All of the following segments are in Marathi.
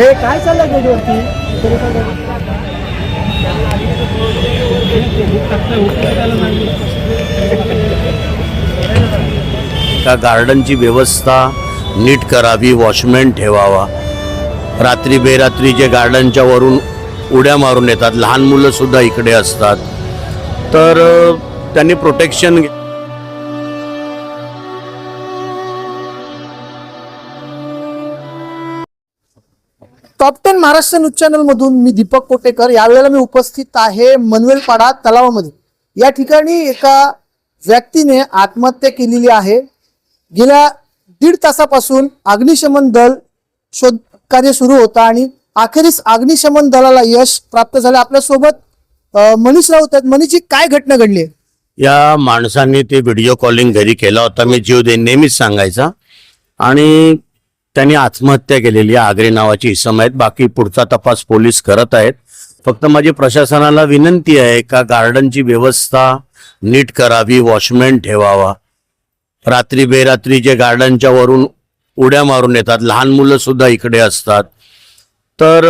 रस्त्यावरती त्या गार्डनची व्यवस्था नीट करावी वॉचमॅन ठेवावा. रात्री बेरात्री जे गार्डनच्या वरून उड्या मारून येतात लहान मुलंसुद्धा इकडे असतात. तर त्यांनी protection top ten Maharashtra news channel मधून मी दीपक कोटेकर. यावेळेला मी उपस्थित आहे मनवेलपाडा तलावामध्ये. या ठिकाणी एका व्यक्तीने आत्महत्या केलेली आहे. गेल्या दीड तासापासून अग्निशमन दल शोध कार्य सुरू होता आणि अखेरीस अग्निशमन दलाला यश प्राप्त झालं. आपल्यासोबत मनीष राऊत आहेत. मनीषची काय घटना घडली? आहे या माणसाने ते व्हिडिओ कॉलिंग घरी केला होता. मी जीव दे नेहमीच सांगायचा. आणि त्यांनी आत्महत्या केलेली आहे. आगरे नावाची इसम आहेत. बाकी पुढचा तपास पोलीस करत आहेत. फक्त माझी प्रशासनाला विनंती आहे का गार्डनची व्यवस्था नीट करावी वॉचमॅन ठेवावा. रात्री बेरात्री जे गार्डनच्या वरून उड्या मारून येतात लहान मुलं सुद्धा इकडे असतात. तर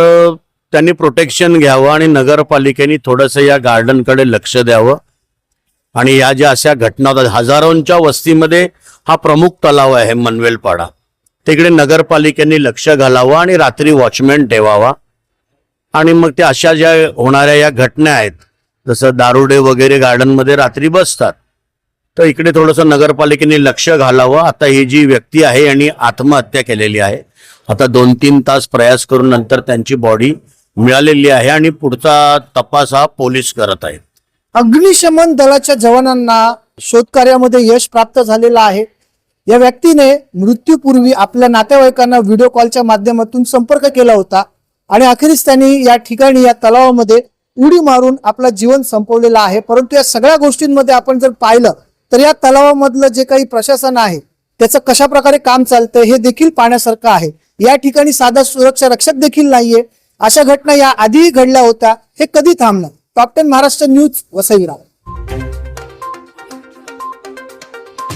त्यांनी प्रोटेक्शन घ्यावं आणि नगरपालिकेने थोडंसं या गार्डनकडे लक्ष द्यावं. आणि या ज्या अशा घटना होतात हजारोंच्या वस्तीमध्ये हा प्रमुख तलाव आहे मनवेलपाडा. तिकडे नगरपालिकेने लक्ष घालावं आणि रात्री वॉचमॅन ठेवावा. आणि मग त्या अशा ज्या होणाऱ्या या घटना आहेत जसं दारुडे वगैरे गार्डनमध्ये रात्री बसतात तर इकडे थोडंसं नगरपालिकेने लक्ष घालावं. आता ही जी व्यक्ती आहे यांनी आत्महत्या केलेली आहे. आता दोन तीन तास प्रयास करून नंतर त्यांची बॉडी मिळालेली आहे आणि पुढचा तपास हा पोलीस करत आहेत. अग्निशमन दलाच्या जवानांना शोधकार्यामध्ये यश प्राप्त झालेलं आहे. या व्यक्तीने मृत्यूपूर्वी आपल्या नातेवाईकांना व्हिडिओ कॉलच्या माध्यमातून संपर्क केला होता आणि अखेरीस त्यांनी या ठिकाणी या तलावामध्ये उडी मारून आपला जीवन संपवलेला आहे. परंतु या सगळ्या गोष्टींमध्ये आपण जर पाहिलं तर या तलावामधलं जे काही प्रशासन आहे त्याचं कशा प्रकारे काम चालतं हे देखील पाहण्यासारखं आहे. या ठिकाणी साधा सुरक्षा रक्षक देखील नाहीये. अशा घटना या आधीही घडल्या होत्या. हे कधी थांबणार? Top ten Maharashtra news वसईराव